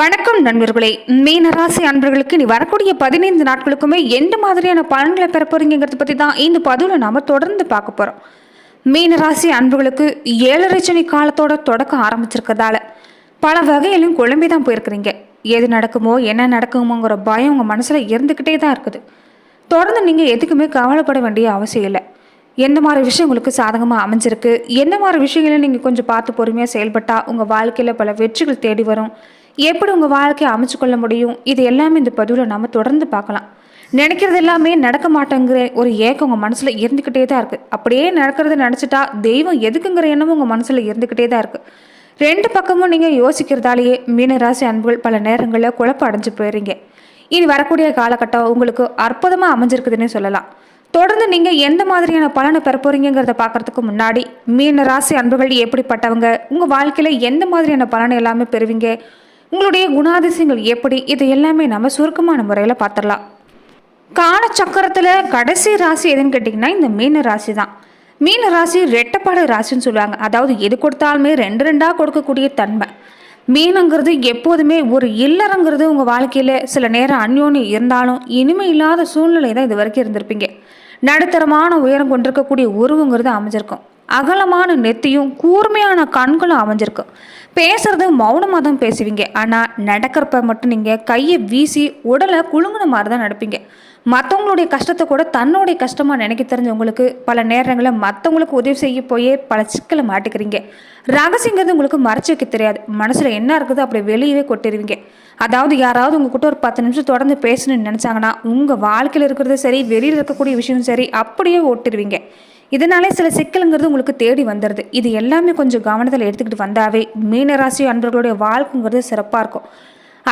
வணக்கம் நண்பர்களே. மீனராசி அன்பர்களுக்கு நீ வரக்கூடிய பதினைந்து நாட்களுக்குமே எந்த மாதிரியான பலன்களை பெற போறீங்கிறத பற்றி தான் இந்த பதிவில் நாம் தொடர்ந்து பார்க்க போகிறோம் மீனராசி அன்பர்களுக்கு ஏழரை சனி காலத்தோட தொடக்கம் ஆரம்பிச்சிருக்கிறதால பல வகையிலும் குழம்பி தான் போயிருக்கிறீங்க. எது நடக்குமோ என்ன நடக்குமோங்கிற பயம் உங்கள் மனசில் இருந்துக்கிட்டே தான் இருக்குது. தொடர்ந்து நீங்கள் எதுக்குமே கவலைப்பட வேண்டிய அவசியம் இல்லை. எந்த மாதிரி விஷயம் உங்களுக்கு சாதகமாக அமைஞ்சிருக்கு? எந்த மாதிரி விஷயங்களை நீங்கள் கொஞ்சம் பார்த்து பொறுமையாக செயல்பட்டால் உங்கள் வாழ்க்கையில் பல வெற்றிகள் தேடி வரும்? எப்படி உங்கள் வாழ்க்கையை அமைச்சு கொள்ள முடியும்? இது எல்லாமே இந்த பதிவில் நம்ம தொடர்ந்து பார்க்கலாம். நினைக்கிறது எல்லாமே நடக்க மாட்டேங்கிற ஒரு ஏக்கம் உங்கள் மனசில் இருந்துக்கிட்டே தான் இருக்குது அப்படியே நடக்கிறத நினச்சிட்டா தெய்வம் எதுக்குங்கிற எண்ணமும் உங்கள் மனசில் இருந்துக்கிட்டே தான் இருக்குது ரெண்டு பக்கமும் நீங்கள் யோசிக்கிறதாலேயே மீனராசி அன்புகள் பல நேரங்களில் குழப்பம் அடைஞ்சு போயிடுறீங்க. இனி வரக்கூடிய காலகட்டம் உங்களுக்கு அற்புதமாக அமைஞ்சிருக்குதுன்னே சொல்லலாம். தொடர்ந்து நீங்கள் எந்த மாதிரியான பலனை பெற போகிறீங்கிறத பார்க்குறதுக்கு முன்னாடி மீன ராசி அன்புகள் எப்படிப்பட்டவங்க? உங்கள் வாழ்க்கையில் எந்த மாதிரியான பலனை எல்லாமே பெறுவீங்க? உங்களுடைய குணாதிசயங்கள் எப்படி? இது எல்லாமே நம்ம சுருக்கமான முறையில் பார்த்துடலாம். காலச்சக்கரத்தில் கடைசி ராசி எதுன்னு கேட்டிங்கன்னா இந்த மீன ராசி தான். மீன ராசி ரெட்டப்பாடு ராசின்னு சொல்லுவாங்க. அதாவது எது கொடுத்தாலுமே ரெண்டு ரெண்டாக கொடுக்கக்கூடிய தன்மை. மீனங்கிறது எப்போதுமே ஒரு இல்லறங்கிறது உங்கள் வாழ்க்கையில் சில நேரம் அந்யோன்யம் இருந்தாலும் இனிமை இல்லாத சூழ்நிலை தான் இது வரைக்கும் இருந்திருப்பீங்க. நடுத்தரமான உயரம் கொண்டிருக்கக்கூடிய உருவங்கிறது அமைஞ்சிருக்கும். அகலமான நெத்தியும் கூர்மையான கண்களும் அமைஞ்சிருக்கும் பேசுறது மௌனமாக தான் பேசுவீங்க. ஆனால் நடக்கிறப்ப மட்டும் நீங்கள் கையை வீசி உடலை குலுங்குன மாதிரி தான் நடப்பீங்க. மற்றவங்களுடைய கஷ்டத்தை கூட தன்னுடைய கஷ்டமாக நினைக்க தெரிஞ்சவங்களுக்கு பல நேரங்களில் மற்றவங்களுக்கு உதவி செய்ய போயே பல சிக்கலை மாட்டிக்கிறீங்க. ரகசியங்கிறது உங்களுக்கு மறைச்சி வைக்க தெரியாது. மனசில் என்ன இருக்குது அப்படி வெளியவே கொட்டிடுவீங்க அதாவது யாராவது உங்ககிட்ட ஒரு பத்து நிமிஷம் தொடர்ந்து பேசணும்னு நினச்சாங்கன்னா உங்கள் வாழ்க்கையில் இருக்கிறது சரி வெளியில் இருக்கக்கூடிய விஷயம் சரி அப்படியே ஓட்டிடுவீங்க இதனாலே சில சிக்கலுங்கிறது உங்களுக்கு தேடி வந்துடுது இது எல்லாமே கொஞ்சம் கவனத்தில் எடுத்துக்கிட்டு வந்தாவே மீனராசி அன்பர்களுடைய வாழ்க்கைங்கிறது சிறப்பாக இருக்கும்.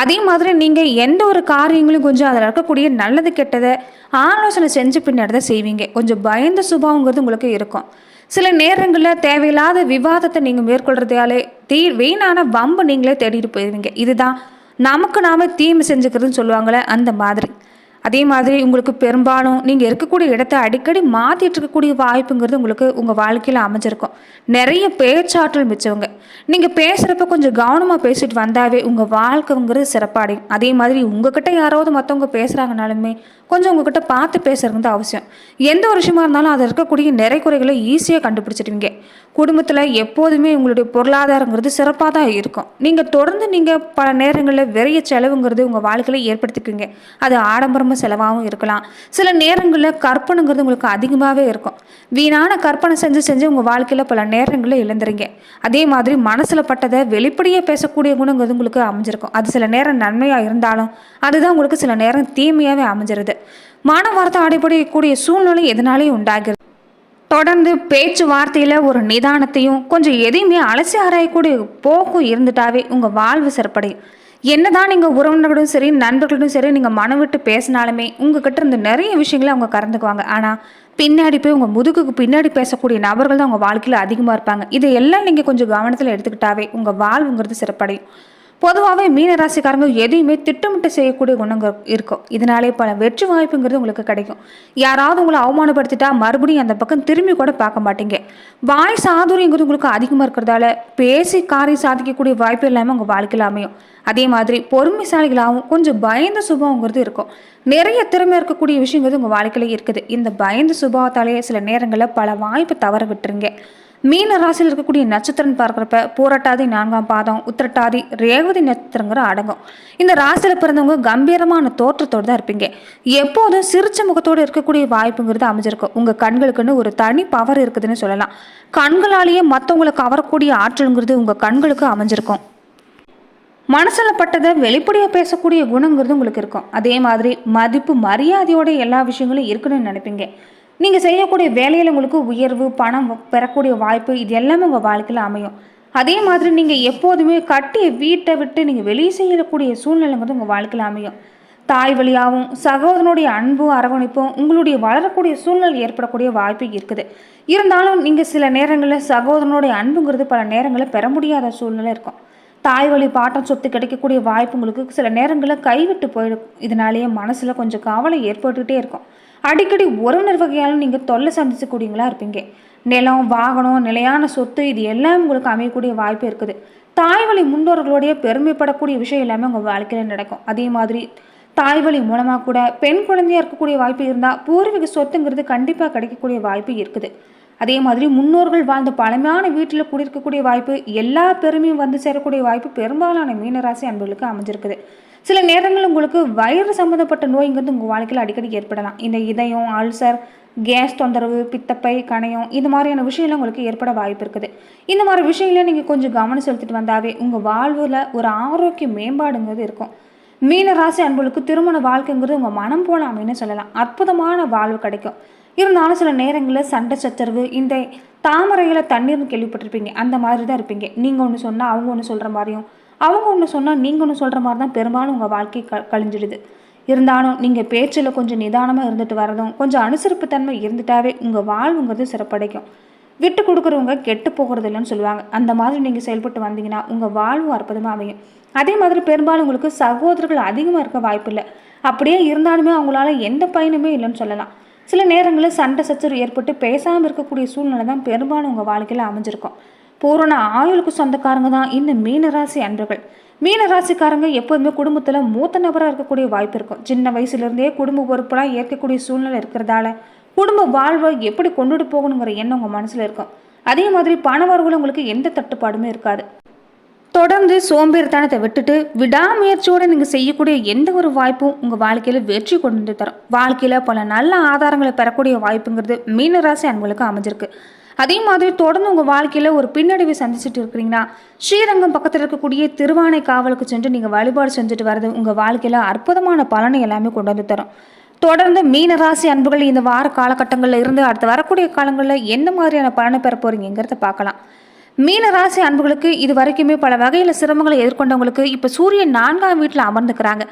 அதே மாதிரி நீங்கள் எந்த ஒரு காரியங்களும் கொஞ்சம் அதில் இருக்கக்கூடிய நல்லது கெட்டதை ஆலோசனை செஞ்சு பின்னாடி தான் செய்வீங்க. கொஞ்சம் பயந்த சுபாவங்கிறது உங்களுக்கு இருக்கும். சில நேரங்களில் தேவையில்லாத விவாதத்தை நீங்கள் மேற்கொள்கிறதாலே தீ வீணான வம்பு நீங்களே தேடிட்டு போயிடுவீங்க இதுதான் நமக்கு நாம தீமை செஞ்சுக்கிறதுன்னு சொல்லுவாங்களே அந்த மாதிரி. அதே மாதிரி உங்களுக்கு பெரும்பாலும் நீங்கள் இருக்கக்கூடிய இடத்த அடிக்கடி மாற்றிட்டு இருக்கக்கூடிய வாய்ப்புங்கிறது உங்களுக்கு உங்கள் வாழ்க்கையில் அமைஞ்சிருக்கும். நிறைய பேச்சாற்றல் மிச்சவங்க. நீங்கள் பேசுகிறப்ப கொஞ்சம் கவனமாக பேசிட்டு வந்தாவே உங்கள் வாழ்க்கைங்கிறது சிறப்பாடையும். அதே மாதிரி உங்ககிட்ட யாராவது மற்றவங்க பேசுகிறாங்கனாலுமே கொஞ்சம் உங்ககிட்ட பார்த்து பேசுறது அவசியம். எந்த ஒரு விஷயமா இருந்தாலும் அதில் இருக்கக்கூடிய நிறை குறைகளை ஈஸியாக கண்டுபிடிச்சிடுவீங்க. குடும்பத்தில் எப்போதுமே உங்களுடைய பொருளாதாரங்கிறது சிறப்பாக தான் இருக்கும். நீங்கள் தொடர்ந்து நீங்கள் பல நேரங்களில் விரைய செலவுங்கிறது உங்கள் வாழ்க்கையில் ஏற்படுத்திக்குவீங்க. அது ஆடம்பரமாக செலவாகவும் இருக்கலாம். சில நேரங்களில் கற்பனைங்கிறது உங்களுக்கு அதிகமாகவே இருக்கும். வீணான கற்பனை செஞ்சு செஞ்சு உங்கள் வாழ்க்கையில் பல நேரங்களில் இழந்துறீங்க அதே மாதிரி மனசில் பட்டதை வெளிப்படையாக பேசக்கூடிய குணங்கிறது உங்களுக்கு அமைஞ்சிருக்கும். அது சில நேரம் நன்மையாக இருந்தாலும் அதுதான் உங்களுக்கு சில நேரம் தீமையாகவே அமைஞ்சிருது. மன வார்த்தை சூழ்நிலை எதனாலேயும் உண்டாகிறது? தொடர்ந்து பேச்சுவார்த்தையில் ஒரு நிதானத்தையும் கொஞ்சம் எதையுமே அலசி ஆராயக்கூடிய போக்கும் இருந்துட்டாவே உங்கள் வாழ்வு சிறப்படையும் என்னதான் நீங்கள் உறவினர்களும் சரி நண்பர்களும் சரி நீங்கள் மனம் விட்டு பேசினாலுமே உங்ககிட்ட இருந்து நிறைய விஷயங்களை அவங்க கறந்துக்குவாங்க. ஆனால் பின்னாடி போய் உங்கள் முதுகுக்கு பின்னாடி பேசக்கூடிய நபர்கள் தான் உங்கள் வாழ்க்கையில் அதிகமாக இருப்பாங்க. இதையெல்லாம் நீங்கள் கொஞ்சம் கவனத்தில் எடுத்துக்கிட்டாவே உங்கள் வாழ்வுங்கிறது சிறப்படையும். பொதுவாகவே மீனராசிக்காரங்க எதையுமே திட்டமிட்டு செய்யக்கூடிய குணங்கள் இருக்கும். இதனாலே பல வெற்றி வாய்ப்புங்கிறது உங்களுக்கு கிடைக்கும். யாராவது உங்களை அவமானப்படுத்திட்டா மறுபடியும் அந்த பக்கம் திரும்பி கூட பார்க்க மாட்டீங்க. வாய் சாதுரியங்கிறது உங்களுக்கு அதிகமாக இருக்கிறதால பேசி காரியம் சாதிக்கக்கூடிய வாய்ப்பு எல்லாமே உங்கள் வாழ்க்கையில் அமையும். அதே மாதிரி பொறுமைசாலிகளாகவும் கொஞ்சம் பயந்த சுபாவங்கிறது இருக்கும். நிறைய திறமை இருக்கக்கூடிய விஷயங்கிறது உங்கள் வாழ்க்கையில் இருக்குது. இந்த பயந்த சுபாவத்தாலேயே சில நேரங்களில் பல வாய்ப்பு தவற விட்டுருங்க. மீன ராசியில் இருக்கக்கூடிய நட்சத்திரம் பார்க்குறப்ப பூரட்டாதி நான்காம் பாதம் உத்திரட்டாதி ரேவதி நட்சத்திரங்கிற அடங்கும். இந்த ராசியில் பிறந்தவங்க கம்பீரமான தோற்றத்தோடு தான் இருப்பீங்க. எப்போதும் சிரிச்ச முகத்தோடு இருக்கக்கூடிய வாய்ப்புங்கிறது அமைஞ்சிருக்கும். உங்கள் கண்களுக்குன்னு ஒரு தனி பவர் இருக்குதுன்னு சொல்லலாம். கண்களாலேயே மற்றவங்களை கவரக்கூடிய ஆற்றலுங்கிறது உங்கள் கண்களுக்கு அமைஞ்சிருக்கும். மனசில் பட்டதை வெளிப்படையாக பேசக்கூடிய குணங்கிறது உங்களுக்கு இருக்கும். அதே மாதிரி மதிப்பு மரியாதையோட எல்லா விஷயங்களும் இருக்கணும்னு நினைப்பீங்க. நீங்கள் செய்யக்கூடிய வேலையில் உங்களுக்கு உயர்வு பணம் பெறக்கூடிய வாய்ப்பு இது எல்லாமே உங்கள் வாழ்க்கையில் அமையும். அதே மாதிரி நீங்கள் எப்போதுமே கட்டிய வீட்டை விட்டு நீங்கள் வெளியே செய்யக்கூடிய சூழ்நிலைங்கிறது உங்கள் வாழ்க்கையில் அமையும். தாய் வழியாகவும் சகோதரனுடைய அன்பும் அரவணைப்பும் உங்களுடைய வளரக்கூடிய சூழ்நிலை ஏற்படக்கூடிய வாய்ப்பு இருக்குது. இருந்தாலும் நீங்கள் சில நேரங்களில் சகோதரனுடைய அன்புங்கிறது பல நேரங்களில் பெற முடியாத சூழ்நிலை இருக்கும். தாய் வழி பாட்டம் சொத்து கிடைக்கக்கூடிய வாய்ப்பு உங்களுக்கு சில நேரங்களில் கைவிட்டு போயிடும். இதனாலேயே மனசில் கொஞ்சம் கவலை ஏற்பட்டுக்கிட்டே இருக்கும். அடிக்கடி உறவினர் வகையாலும் நீங்கள் தொல்லை சந்திச்சக்கூடியங்களா இருப்பீங்க. நிலம் வாகனம் நிலையான சொத்து இது எல்லாம் உங்களுக்கு அமையக்கூடிய வாய்ப்பு இருக்குது. தாய்வழி முன்னோர்களுடைய பெருமைப்படக்கூடிய விஷயம் எல்லாமே உங்கள் வாழ்க்கையில் நடக்கும். அதே மாதிரி தாய்வழி மூலமாக கூட பெண் குழந்தையா இருக்கக்கூடிய வாய்ப்பு இருந்தால் பூர்வீக சொத்துங்கிறது கண்டிப்பாக கிடைக்கக்கூடிய வாய்ப்பு இருக்குது. அதே மாதிரி முன்னோர்கள் வாழ்ந்த பழமையான வீட்டில் குடியிருக்கக்கூடிய வாய்ப்பு எல்லா பெருமையும் வந்து சேரக்கூடிய வாய்ப்பு பெரும்பாலான மீனராசி அன்பர்களுக்கு அமைஞ்சிருக்குது. சில நேரங்கள் உங்களுக்கு வயிறு சம்மந்தப்பட்ட நோய்ங்கிறது உங்கள் வாழ்க்கையில் அடிக்கடி ஏற்படலாம். இந்த இதயம் அல்சர் கேஸ் தொந்தரவு பித்தப்பை கணையம் இந்த மாதிரியான விஷயம்லாம் உங்களுக்கு ஏற்பட வாய்ப்பு இருக்குது. இந்த மாதிரி விஷயங்களையும் நீங்கள் கொஞ்சம் கவனம் செலுத்திட்டு வந்தாவே உங்கள் வாழ்வில் ஒரு ஆரோக்கிய மேம்பாடுங்கிறது இருக்கும். மீன ராசி அன்புகளுக்கு திருமண வாழ்க்கைங்கிறது உங்கள் மனம் போல அமைன்னு சொல்லலாம். அற்புதமான வாழ்வு கிடைக்கும். இருந்தாலும் சில நேரங்களில் சண்டை சச்சரவு இந்த தாமரையில் தண்ணீர்னு கேள்விப்பட்டிருப்பீங்க. அந்த மாதிரி தான் இருப்பீங்க. நீங்கள் ஒன்று சொன்னால் அவங்க ஒன்று சொல்கிற மாதிரியும் அவங்க ஒன்று சொன்னால் நீங்கள் ஒன்று சொல்கிற மாதிரி தான் பெரும்பாலும் உங்கள் வாழ்க்கை க கழிஞ்சிடுது. இருந்தாலும் நீங்கள் பேச்சில் கொஞ்சம் நிதானமாக இருந்துட்டு வரதும் கொஞ்சம் அனுசரிப்புத்தன்மை இருந்துட்டாவே உங்கள் வாழ்வுங்கிறது சிறப்படைக்கும். விட்டு கொடுக்குறவங்க கெட்டு போகிறது இல்லைன்னு சொல்லுவாங்க. அந்த மாதிரி நீங்கள் செயல்பட்டு வந்தீங்கன்னா உங்கள் வாழ்வு அற்புதமாக அமையும். அதே மாதிரி பெரும்பாலும் உங்களுக்கு சகோதரர்கள் அதிகமாக இருக்க வாய்ப்பில்லை அப்படியே இருந்தாலுமே அவங்களால எந்த பயனுமே இல்லைன்னு சொல்லலாம். சில நேரங்களில் சண்டை சச்சரவு ஏற்பட்டு பேசாமல் இருக்கக்கூடிய சூழ்நிலை தான் பெரும்பாலும் உங்கள் வாழ்க்கையில் அமைஞ்சிருக்கும். பூரண ஆயுளுக்கு சொந்தக்காரங்க தான் இந்த மீனராசி அன்பர்கள். மீனராசிக்காரங்க எப்போதுமே குடும்பத்தில் மூத்த நபராக இருக்கக்கூடிய வாய்ப்பு இருக்கும். சின்ன வயசுலேருந்தே குடும்ப பொறுப்பெல்லாம் ஏற்கக்கூடிய சூழ்நிலை இருக்கிறதால குடும்ப வாழ்வை எப்படி கொண்டுட்டு போகணுங்கிற எண்ணம் உங்கள் மனசில் இருக்கும். அதே மாதிரி பண உங்களுக்கு எந்த தட்டுப்பாடுமே இருக்காது. தொடர்ந்து சோம்பேறித்தனத்தை விட்டுட்டு விடாமுயற்சியோடு நீங்கள் செய்யக்கூடிய எந்த ஒரு வாய்ப்பும் உங்கள் வாழ்க்கையில் வெற்றி கொண்டு வந்து தரும். வாழ்க்கையில் பல நல்ல ஆதாரங்களை பெறக்கூடிய வாய்ப்புங்கிறது மீனராசி அன்புகளுக்கு அமைஞ்சிருக்கு. அதே மாதிரி தொடர்ந்து உங்கள் வாழ்க்கையில் ஒரு பின்னடைவை சந்திச்சுட்டு இருக்கிறீங்கன்னா ஸ்ரீரங்கம் பக்கத்தில் இருக்கக்கூடிய திருவானை காவலுக்கு சென்று நீங்கள் வழிபாடு செஞ்சுட்டு வர்றது உங்கள் வாழ்க்கையில் அற்புதமான பலனை எல்லாமே கொண்டு வந்து தரும். தொடர்ந்து மீனராசி அன்புகள் இந்த வார காலகட்டங்களில் இருந்து அடுத்து வரக்கூடிய காலங்களில் எந்த மாதிரியான பலனை பெற போகிறீங்கிறத பார்க்கலாம். மீன ராசி அன்புகளுக்கு இது வரைக்குமே பல வகையில் சிரமங்களை எதிர்கொண்டவங்களுக்கு இப்போ சூரியன் நான்காம் வீட்டில் அமர்ந்துக்கிறாங்க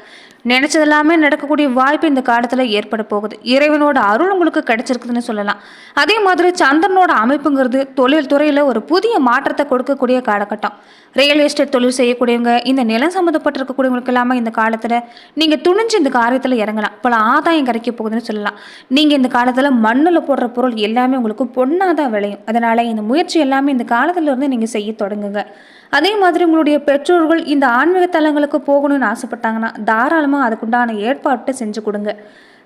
நினைச்சதெல்லாமே நடக்கக்கூடிய வாய்ப்பு இந்த காலத்தில் ஏற்பட போகுது. இறைவனோட அருள் உங்களுக்கு கிடைச்சிருக்குதுன்னு சொல்லலாம். அதே மாதிரி சந்திரனோட அமைப்புங்கிறது தொழில் துறையில் ஒரு புதிய மாற்றத்தை கொடுக்கக்கூடிய காலகட்டம். ரியல் எஸ்டேட் தொழில் செய்யக்கூடியவங்க இந்த நிலம் சம்மந்தப்பட்டிருக்கக்கூடியவங்களுக்கு எல்லாமே இந்த காலத்தில் நீங்கள் துணிஞ்சு இந்த காரியத்தில் இறங்கலாம். பல ஆதாயம் கிடைக்க போகுதுன்னு சொல்லலாம். நீங்கள் இந்த காலத்தில் மண்ணில் போடுற பொருள் எல்லாமே உங்களுக்கு பொண்ணாக தான் விளையும். அதனால் இந்த முயற்சி எல்லாமே இந்த காலத்துல இருந்து நீங்கள் செய்ய தொடங்குங்க. அதே மாதிரி உங்களுடைய பெற்றோர்கள் இந்த ஆன்மீக தலங்களுக்கு போகணும்னு ஆசைப்பட்டாங்கன்னா தாராளமாக அதுக்குண்டான ஏற்பாட்டை செஞ்சு கொடுங்க.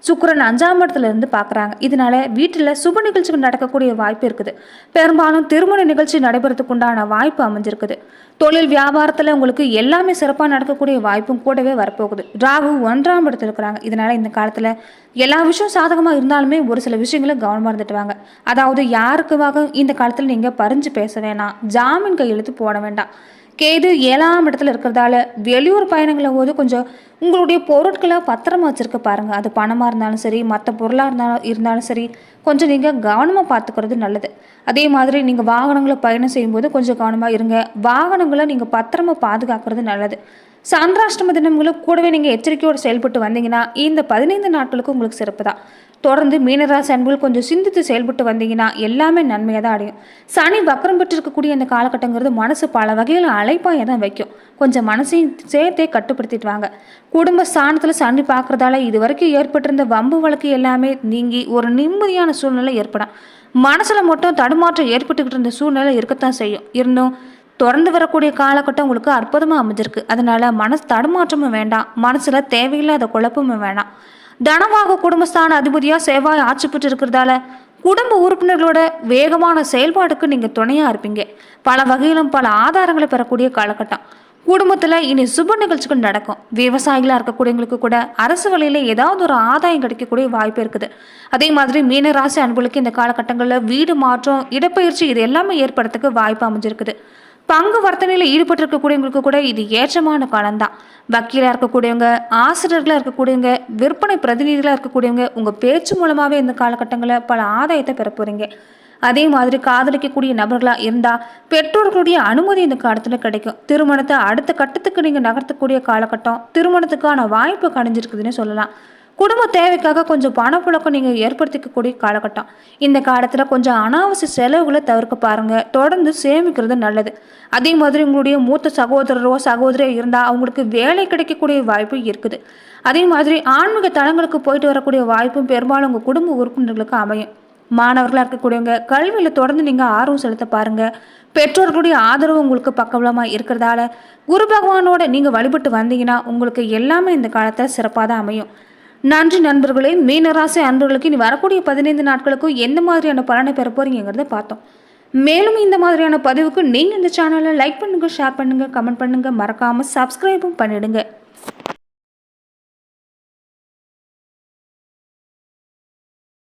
சுக்கரன் அஞ்சாம் இடத்துல இருந்து பார்க்குறாங்க இதனால வீட்டில் சுப நிகழ்ச்சிகள் நடக்கக்கூடிய வாய்ப்பு இருக்குது. பெரும்பாலும் திருமண நிகழ்ச்சி நடைபெறதுக்கு உண்டான வாய்ப்பு அமைஞ்சிருக்குது. தொழில் வியாபாரத்தில் உங்களுக்கு எல்லாமே சிறப்பாக நடக்கக்கூடிய வாய்ப்பும் கூடவே வரப்போகுது. ராகு ஒன்றாம் இடத்துல இருக்கிறாங்க. இதனால இந்த காலத்தில் எல்லா விஷயம் சாதகமாக இருந்தாலுமே ஒரு சில விஷயங்களும் கவனமாக இருந்துட்டுவாங்க அதாவது யாருக்குவாக இந்த காலத்தில் நீங்கள் பறிஞ்சு பேச வேணாம். ஜாமீன் கையெழுத்து போட வேண்டாம். கேது ஏழாம் இடத்துல இருக்கிறதால வெளியூர் பயணங்களை போது கொஞ்சம் உங்களுடைய பொருட்களை பத்திரமா வச்சுருக்க பாருங்கள் அது பணமாக இருந்தாலும் சரி மற்ற பொருளாக இருந்தாலும் இருந்தாலும் சரி கொஞ்சம் நீங்கள் கவனமாக பார்த்துக்கிறது நல்லது. அதே மாதிரி நீங்கள் வாகனங்களை பயணம் செய்யும்போது கொஞ்சம் கவனமாக இருங்க. வாகனங்களை நீங்கள் பத்திரமா பாதுகாக்கிறது நல்லது. சந்திராஷ்டம தினங்களும் கூடவே நீங்கள் எச்சரிக்கையோடு செயல்பட்டு வந்தீங்கன்னா இந்த பதினைந்து நாட்களுக்கு உங்களுக்கு சிறப்பு தான். தொடர்ந்து மீனராசி அன்புகள் கொஞ்சம் சிந்தித்து செயல்பட்டு வந்தீங்கன்னா எல்லாமே நன்மையாக தான் அடையும். சனி வக்கரம் பெற்றிருக்கக்கூடிய இந்த காலகட்டங்கிறது மனசு பல வகையில் அழைப்பாக தான் வைக்கும். கொஞ்சம் மனசையும் சேர்த்தே கட்டுப்படுத்திட்டு வாங்க. குடும்ப ஸ்தானத்தில் சனி பார்க்குறதால இது வரைக்கும் ஏற்பட்டிருந்த வம்பு வழக்கு எல்லாமே நீங்கி ஒரு நிம்மதியான சூழ்நிலை ஏற்படும். மனசில் மட்டும் தடுமாற்றம் ஏற்பட்டுக்கிட்டு இருந்த சூழ்நிலை இருக்கத்தான் செய்யும். இருந்தும் தொடர்ந்து வரக்கூடிய காலகட்டம் உங்களுக்கு அற்புதமாக அமைஞ்சிருக்கு. அதனால மனசு தடுமாற்றமும் வேண்டாம். மனசில் தேவையில்லாத குழப்பமும் வேண்டாம் தனவாக குடும்பஸ்தான அதிபதியாக செவ்வாய் ஆட்சி பெற்று இருக்கிறதால குடும்ப உறுப்பினர்களோட வேகமான செயல்பாடுக்கு நீங்கள் துணையாக இருப்பீங்க. பல வகையிலும் பல ஆதாரங்களை பெறக்கூடிய காலகட்டம். குடும்பத்தில் இனி சுப நிகழ்ச்சிகள் நடக்கும். விவசாயிகளாக இருக்கக்கூடியவங்களுக்கு கூட அரசு வழியில் ஏதாவது ஒரு ஆதாயம் கிடைக்கக்கூடிய வாய்ப்பு இருக்குது. அதே மாதிரி மீனராசி அன்புகளுக்கு இந்த காலகட்டங்களில் வீடு மாற்றம் இடப்பெயர்ச்சி இது எல்லாமே ஏற்படுறதுக்கு வாய்ப்பு அமைஞ்சிருக்குது. பங்கு வர்த்தனையில் ஈடுபட்டிருக்கக்கூடியவங்களுக்கு கூட இது ஏற்றமான காலம்தான் வக்கீலாக இருக்கக்கூடியவங்க ஆசிரியர்களாக இருக்கக்கூடியவங்க விற்பனை பிரதிநிதிகளாக இருக்கக்கூடியவங்க உங்கள் பேச்சு மூலமாகவே இந்த காலகட்டங்களில் பல ஆதாயத்தை பெற போகிறீங்க அதே மாதிரி காதலிக்கக்கூடிய நபர்களாக இருந்தால் பெற்றோர்களுடைய அனுமதி இந்த காலத்தில் கிடைக்கும். திருமணத்தை அடுத்த கட்டத்துக்கு நீங்கள் நகர்த்தக்கூடிய காலகட்டம் திருமணத்துக்கான வாய்ப்பு கடைஞ்சிருக்குதுன்னு சொல்லலாம். குடும்ப தேவைக்காக கொஞ்சம் பணப்புழக்கம் நீங்கள் ஏற்படுத்திக்கக்கூடிய காலகட்டம். இந்த காலத்தில் கொஞ்சம் அனாவசிய செலவுகளை தவிர்க்க பாருங்கள் தொடர்ந்து சேமிக்கிறது நல்லது. அதே மாதிரி உங்களுடைய மூத்த சகோதரரோ சகோதரியோ இருந்தால் அவங்களுக்கு வேலை கிடைக்கக்கூடிய வாய்ப்பு இருக்குது. அதே மாதிரி ஆன்மீக தளங்களுக்கு போயிட்டு வரக்கூடிய வாய்ப்பும் பெரும்பாலும் உங்கள் குடும்ப உறுப்பினர்களுக்கு அமையும். மாணவர்களாக இருக்கக்கூடியவங்க கல்வியில் தொடர்ந்து நீங்கள் ஆர்வம் செலுத்த பாருங்கள் பெற்றோர்களுடைய ஆதரவு உங்களுக்கு பக்கபலமாக இருக்கிறதால குரு பகவானோட நீங்கள் வழிபட்டு வந்தீங்கன்னா உங்களுக்கு எல்லாமே இந்த காலத்தில் சிறப்பாக தான் அமையும். நன்றி நண்பர்களே மீனராசி அன்பர்களுக்கு இனி வரக்கூடிய பதினைந்து நாட்களுக்கும் எந்த மாதிரியான பலனை பெற போறீங்கிறத பார்த்தோம். மேலும் இந்த மாதிரியான பதிவுக்கு நீங்கள் இந்த சேனலை லைக் பண்ணுங்கள் ஷேர் பண்ணுங்கள் கமெண்ட் பண்ணுங்கள் மறக்காமல் சப்ஸ்கிரைபும் பண்ணிடுங்க.